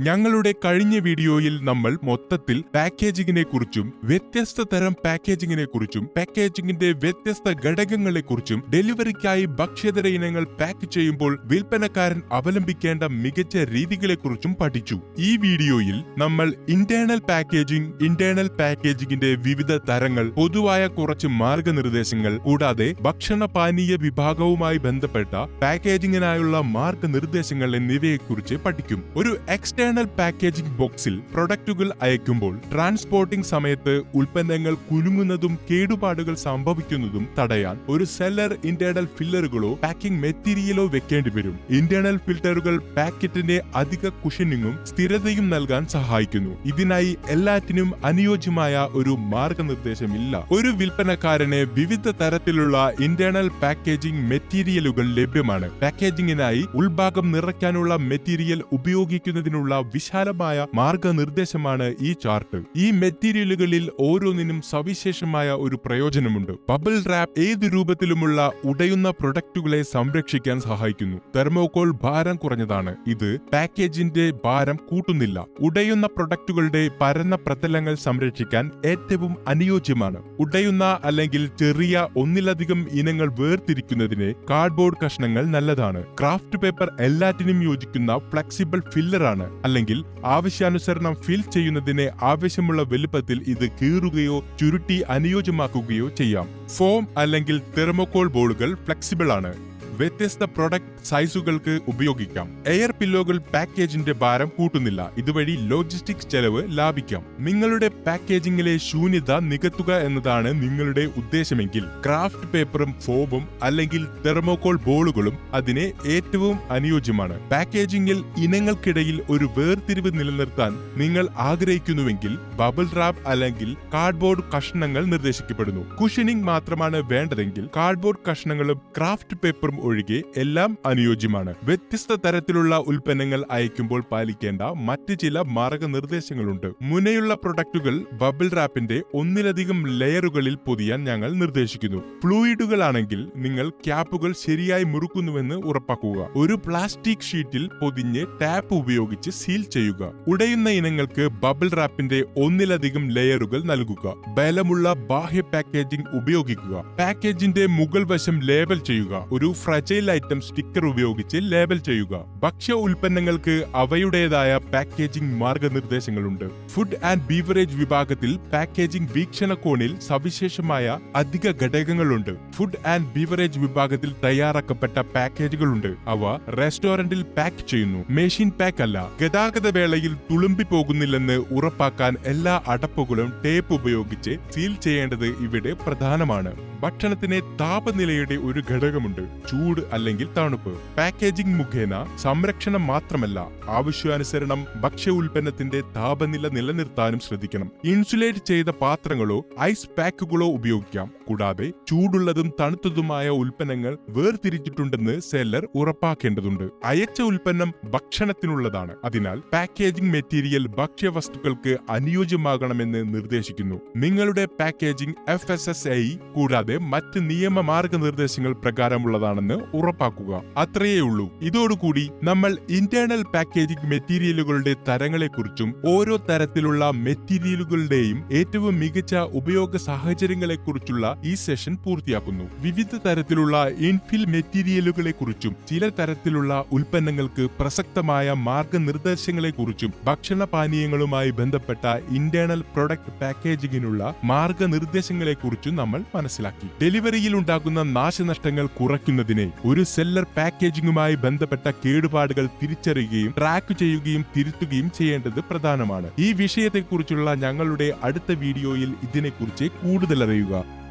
ഞങ്ങളുടെ കഴിഞ്ഞ വീഡിയോയിൽ നമ്മൾ മൊത്തത്തിൽ പാക്കേജിങ്ങിനെ കുറിച്ചും വ്യത്യസ്ത തരം പാക്കേജിങ്ങിനെ കുറിച്ചും പാക്കേജിങ്ങിന്റെ വ്യത്യസ്ത ഘടകങ്ങളെ കുറിച്ചും ഡെലിവറിക്കായി ഭക്ഷ്യതര ഇനങ്ങൾ പാക്ക് ചെയ്യുമ്പോൾ വിൽപ്പനക്കാരൻ അവലംബിക്കേണ്ട മികച്ച രീതികളെ കുറിച്ചും പഠിച്ചു. ഈ വീഡിയോയിൽ നമ്മൾ ഇന്റേണൽ പാക്കേജിംഗ് ഇന്റേണൽ പാക്കേജിങ്ങിന്റെ വിവിധ തരങ്ങൾ പൊതുവായ കുറച്ച് മാർഗനിർദ്ദേശങ്ങൾ കൂടാതെ ഭക്ഷണ പാനീയ വിഭാഗവുമായി ബന്ധപ്പെട്ട പാക്കേജിങ്ങിനായുള്ള മാർഗനിർദ്ദേശങ്ങൾ എന്നിവയെക്കുറിച്ച് പഠിക്കും. ഒരു എക്സ്റ്റേണൽ പാക്കേജിംഗ് ബോക്സിൽ പ്രൊഡക്റ്റുകൾ അയക്കുമ്പോൾ ട്രാൻസ്പോർട്ടിംഗ് സമയത്ത് ഉൽപ്പന്നങ്ങൾ കുലുങ്ങുന്നതും കേടുപാടുകൾ സംഭവിക്കുന്നതും തടയാൻ ഒരു സെല്ലർ ഇന്റേണൽ ഫില്ലറുകളോ പാക്കിംഗ് മെറ്റീരിയലോ വെക്കേണ്ടി വരും. ഇന്റേണൽ ഫിൽറ്ററുകൾ പാക്കറ്റിന്റെ അധിക കുഷനിങ്ങും സ്ഥിരതയും നൽകാൻ സഹായിക്കുന്നു. ഇതിനായി എല്ലാറ്റിനും അനുയോജ്യമായ ഒരു മാർഗനിർദ്ദേശമില്ല. ഒരു വിൽപ്പനക്കാരന് വിവിധ തരത്തിലുള്ള ഇന്റേണൽ പാക്കേജിംഗ് മെറ്റീരിയലുകൾ ലഭ്യമാണ്. പാക്കേജിംഗിനായി ഉൾഭാഗം നിറയ്ക്കാനുള്ള മെറ്റീരിയൽ ഉപയോഗിക്കുന്നതിനുള്ള വിശാലമായ മാർഗനിർദ്ദേശമാണ് ഈ ചാർട്ട്. ഈ മെറ്റീരിയലുകളിൽ ഓരോന്നിനും സവിശേഷമായ ഒരു പ്രയോജനമുണ്ട്. ബബിൾ റാപ്പ് ഏത് രൂപത്തിലുമുള്ള ഉടയുന്ന പ്രൊഡക്റ്റുകളെ സംരക്ഷിക്കാൻ സഹായിക്കുന്നു. തെർമോകോൾ ഭാരം കുറഞ്ഞതാണ്. ഇത് പാക്കേജിന്റെ ഭാരം കൂട്ടുന്നില്ല. ഉടയുന്ന പ്രൊഡക്റ്റുകളുടെ പരന്ന പ്രതലങ്ങൾ സംരക്ഷിക്കാൻ ഏറ്റവും അനുയോജ്യമാണ്. ഉടയുന്ന അല്ലെങ്കിൽ ചെറിയ ഒന്നിലധികം ഇനങ്ങൾ വേർതിരിക്കുന്നതിന് കാർഡ്ബോർഡ് കഷ്ണങ്ങൾ നല്ലതാണ്. ക്രാഫ്റ്റ് പേപ്പർ എല്ലാറ്റിനും യോജിക്കുന്ന ഫ്ലെക്സിബിൾ ഫില്ലറാണ്. അല്ലെങ്കിൽ ആവശ്യാനുസരണം ഫിൽ ചെയ്യുന്നതിന് ആവശ്യമുള്ള വലുപ്പത്തിൽ ഇത് കീറുകയോ ചുരുട്ടി അനുയോജ്യമാക്കുകയോ ചെയ്യാം. ഫോം അല്ലെങ്കിൽ തെർമോകോൾ ബോളുകൾ ഫ്ലെക്സിബിൾ ആണ്. വ്യത്യസ്ത പ്രൊഡക്റ്റ് സൈസുകൾക്ക് ഉപയോഗിക്കാം. എയർ പില്ലോകൾ പാക്കേജിന്റെ ഭാരം കൂട്ടുന്നില്ല. ഇതുവഴി ലോജിസ്റ്റിക്സ് ചെലവ് ലാഭിക്കാം. നിങ്ങളുടെ പാക്കേജിംഗിലെ ശൂന്യത നികത്തുക എന്നതാണ് നിങ്ങളുടെ ഉദ്ദേശമെങ്കിൽ ക്രാഫ്റ്റ് പേപ്പറും ഫോമും അല്ലെങ്കിൽ തെർമോകോൾ ബോളുകളും അതിന് ഏറ്റവും അനുയോജ്യമാണ്. പാക്കേജിംഗിൽ ഇനങ്ങൾക്കിടയിൽ ഒരു വേർതിരിവ് നിലനിർത്താൻ നിങ്ങൾ ആഗ്രഹിക്കുന്നുവെങ്കിൽ ബബിൾ റാപ്പ് അല്ലെങ്കിൽ കാർഡ്ബോർഡ് കഷ്ണങ്ങൾ നിർദ്ദേശിക്കപ്പെടുന്നു. കുഷനിങ് മാത്രമാണ് വേണ്ടതെങ്കിൽ കാർഡ്ബോർഡ് കഷ്ണങ്ങളും ക്രാഫ്റ്റ് പേപ്പറും ഒഴികെ എല്ലാം അനുയോജ്യമാണ്. വ്യത്യസ്ത തരത്തിലുള്ള ഉൽപ്പന്നങ്ങൾ അയക്കുമ്പോൾ പാലിക്കേണ്ട മറ്റ് ചില മാർഗനിർദ്ദേശങ്ങളുണ്ട്. മുനയുള്ള പ്രൊഡക്റ്റുകൾ ബബിൾ റാപ്പിന്റെ ഒന്നിലധികം ലെയറുകളിൽ പൊതിയാൻ ഞങ്ങൾ നിർദ്ദേശിക്കുന്നു. ഫ്ലൂയിഡുകളാണെങ്കിൽ നിങ്ങൾ ക്യാപ്പുകൾ ശരിയായി മുറുക്കുന്നുവെന്ന് ഉറപ്പാക്കുക. ഒരു പ്ലാസ്റ്റിക് ഷീറ്റിൽ പൊതിഞ്ഞ് ടാപ്പ് ഉപയോഗിച്ച് സീൽ ചെയ്യുക. ഉടയുന്ന ഇനങ്ങൾക്ക് ബബിൾ റാപ്പിന്റെ ഒന്നിലധികം ലെയറുകൾ നൽകുക. ബലമുള്ള ബാഹ്യ പാക്കേജിംഗ് ഉപയോഗിക്കുക. പാക്കേജിന്റെ മുകൾ വശം ലേബൽ ചെയ്യുക. ഒരു ഫ്രജൈൽ ഐറ്റം സ്റ്റിക്കർ ഉപയോഗിച്ച് ലേബൽ ചെയ്യുക. ഭക്ഷ്യ ഉൽപ്പന്നങ്ങൾക്ക് അവയുടേതായ പാക്കേജിംഗ് മാർഗനിർദ്ദേശങ്ങളുണ്ട്. ഫുഡ് ആൻഡ് ബീവറേജ് വിഭാഗത്തിൽ പാക്കേജിംഗ് വീക്ഷണകോണിൽ സവിശേഷമായ അധിക ഘടകങ്ങളുണ്ട്. ഫുഡ് ആൻഡ് ബീവറേജ് വിഭാഗത്തിൽ തയ്യാറാക്കപ്പെട്ട പാക്കേജുകളുണ്ട്. അവ റെസ്റ്റോറന്റിൽ പാക്ക് ചെയ്യുന്നു. മെഷീൻ പാക്ക് അല്ല. ഗതാഗത വേളയിൽ തുളുമ്പി പോകുന്നില്ലെന്ന് ഉറപ്പാക്കാൻ എല്ലാ അടപ്പുകളും ടേപ്പ് ഉപയോഗിച്ച് സീൽ ചെയ്യേണ്ടത് ഇവിടെ പ്രധാനമാണ്. ഭക്ഷണത്തിന് താപനിലയുടെ ഒരു ഘടകമുണ്ട്. ചൂട് അല്ലെങ്കിൽ തണുപ്പ്. പാക്കേജിംഗ് മുഖേന സംരക്ഷണം മാത്രമല്ല ആവശ്യാനുസരണം ഭക്ഷ്യ ഉൽപ്പന്നത്തിന്റെ താപനില നിലനിർത്താനും ശ്രദ്ധിക്കണം. ഇൻസുലേറ്റ് ചെയ്ത പാത്രങ്ങളോ ഐസ് പാക്കുകളോ ഉപയോഗിക്കാം. കൂടാതെ ചൂടുള്ളതും തണുത്തതുമായ ഉൽപ്പന്നങ്ങൾ വേർതിരിച്ചിട്ടുണ്ടെന്ന് സെല്ലർ ഉറപ്പാക്കേണ്ടതുണ്ട്. അയച്ച ഉൽപ്പന്നം ഭക്ഷണത്തിനുള്ളതാണ്. അതിനാൽ പാക്കേജിംഗ് മെറ്റീരിയൽ ഭക്ഷ്യവസ്തുക്കൾക്ക് അനുയോജ്യമാകണമെന്ന് നിർദ്ദേശിക്കുന്നു. നിങ്ങളുടെ പാക്കേജിംഗ് എഫ് കൂടാതെ മറ്റ് നിയമ മാർഗനിർദ്ദേശങ്ങൾ പ്രകാരമുള്ളതാണെന്ന് ഉറപ്പാക്കുക. അത്രയേ ഉള്ളൂ ഇതോടുകൂടി നമ്മൾ ഇന്റേണൽ പാക്കേജിംഗ് മെറ്റീരിയലുകളുടെ തരങ്ങളെക്കുറിച്ചും ഓരോ തരത്തിലുള്ള മെറ്റീരിയലുകളുടെയും ഏറ്റവും മികച്ച ഉപയോഗ സാഹചര്യങ്ങളെക്കുറിച്ചുള്ള ഈ സെഷൻ പൂർത്തിയാക്കുന്നു. വിവിധ തരത്തിലുള്ള ഇൻഫിൽ മെറ്റീരിയലുകളെക്കുറിച്ചും ചില തരത്തിലുള്ള ഉൽപ്പന്നങ്ങൾക്ക് പ്രസക്തമായ മാർഗനിർദ്ദേശങ്ങളെക്കുറിച്ചും ഭക്ഷണ പാനീയങ്ങളുമായി ബന്ധപ്പെട്ട ഇന്റേണൽ പ്രൊഡക്റ്റ് പാക്കേജിങ്ങിനുള്ള മാർഗനിർദ്ദേശങ്ങളെക്കുറിച്ചും നമ്മൾ മനസ്സിലാക്കി. ഡെലിവറിയിൽ ഉണ്ടാകുന്ന നാശനഷ്ടങ്ങൾ കുറയ്ക്കുന്നതിനെ ഒരു സെല്ലർ പാക്കേജിംഗുമായി ബന്ധപ്പെട്ട കേടുപാടുകൾ തിരിച്ചറിയുകയും ട്രാക്ക് ചെയ്യുകയും തിരുത്തുകയും ചെയ്യേണ്ടത് പ്രധാനമാണ്. ഈ വിഷയത്തെക്കുറിച്ചുള്ള ഞങ്ങളുടെ അടുത്ത വീഡിയോയിൽ ഇതിനെക്കുറിച്ച് കൂടുതൽ അറിയുക